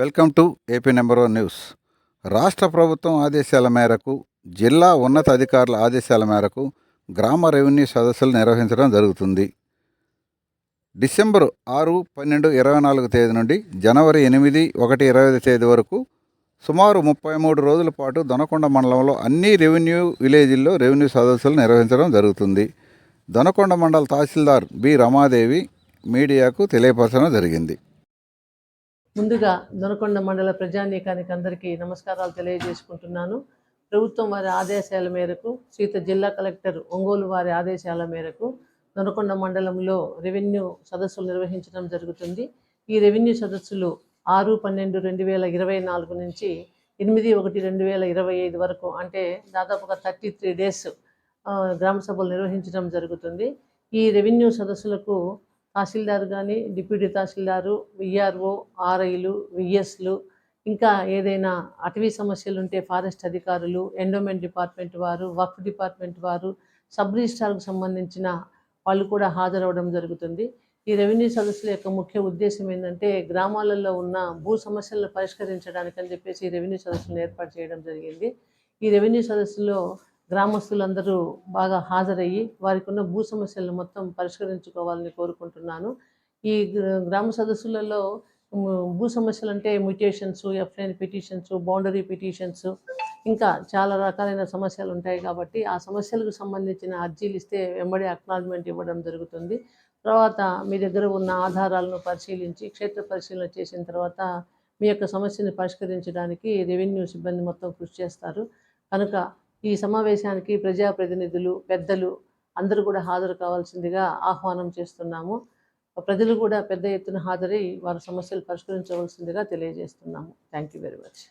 Welcome to AP number one news. రాష్ట్ర ప్రభుత్వం ఆదేశాల మేరకు జిల్లా ఉన్నత అధికారుల ఆదేశాల మేరకు గ్రామ రెవెన్యూ సదస్సులు నిర్వహించడం జరుగుతుంది. డిసెంబర్ ఆరు పన్నెండు ఇరవై నాలుగు తేదీ నుండి జనవరి ఎనిమిది ఒకటి ఇరవై ఐదు తేదీ వరకు సుమారు ముప్పై మూడు రోజుల పాటు దొనకొండ మండలంలో అన్ని రెవెన్యూ విలేజ్ల్లో రెవెన్యూ సదస్సులు నిర్వహించడం జరుగుతుంది. దొనకొండ మండల తహసీల్దార్ బి రమాదేవి మీడియాకు తెలియపరచడం జరిగింది. ముందుగా దొనకొండ మండల ప్రజానీకానికి అందరికీ నమస్కారాలు తెలియజేసుకుంటున్నాను. ప్రభుత్వం వారి ఆదేశాల మేరకు సీత జిల్లా కలెక్టర్ ఒంగోలు వారి ఆదేశాల మేరకు దొనకొండ మండలంలో రెవెన్యూ సదస్సులు నిర్వహించడం జరుగుతుంది. ఈ రెవెన్యూ సదస్సులు ఆరు పన్నెండు రెండు వేల ఇరవై నాలుగు నుంచి ఎనిమిది ఒకటి రెండు వేల ఇరవై ఐదు వరకు అంటే దాదాపుగా థర్టీ త్రీ డేస్ గ్రామ సభలు నిర్వహించడం జరుగుతుంది. ఈ రెవెన్యూ సదస్సులకు తహసీల్దార్ కానీ డిప్యూటీ తహసీల్దారు విఆర్ఓ ఆర్ఐలు విఎస్లు ఇంకా ఏదైనా అటవీ సమస్యలు ఉంటే ఫారెస్ట్ అధికారులు ఎండోమెంట్ డిపార్ట్మెంట్ వారు వక్ఫ్ డిపార్ట్మెంట్ వారు సబ్ రిజిస్ట్రార్కు సంబంధించిన వాళ్ళు కూడా హాజరవడం జరుగుతుంది. ఈ రెవెన్యూ సదస్సుల యొక్క ముఖ్య ఉద్దేశం ఏంటంటే గ్రామాలలో ఉన్న భూ సమస్యలను పరిష్కరించడానికి అని చెప్పేసి ఈ రెవెన్యూ సదస్సులను ఏర్పాటు చేయడం జరిగింది. ఈ రెవెన్యూ సదస్సులో గ్రామస్తులందరూ బాగా హాజరయ్యి వారికి ఉన్న భూ సమస్యలను మొత్తం పరిష్కరించుకోవాలని కోరుకుంటున్నాను. ఈ గ్రామ సదస్సులలో భూ సమస్యలు అంటే mutations FIN petitions boundary petitions ఇంకా చాలా రకాలైన సమస్యలు ఉంటాయి కాబట్టి ఆ సమస్యలకు సంబంధించిన అర్జీలు ఇస్తే వెంబడి అక్నాలజ్మెంట్ ఇవ్వడం జరుగుతుంది. తర్వాత మీ దగ్గర ఉన్న ఆధారాలను పరిశీలించి క్షేత్ర పరిశీలన చేసిన తర్వాత మీ యొక్క సమస్యను పరిష్కరించడానికి రెవెన్యూ సిబ్బంది మొత్తం కృషి చేస్తారు. కనుక ఈ సమావేశానికి ప్రజాప్రతినిధులు పెద్దలు అందరూ కూడా హాజరు కావాల్సిందిగా ఆహ్వానం చేస్తున్నాము. ప్రజలు కూడా పెద్ద ఎత్తున హాజరై వారి సమస్యలు పరిష్కరించవలసిందిగా తెలియజేస్తున్నాము. Thank you very much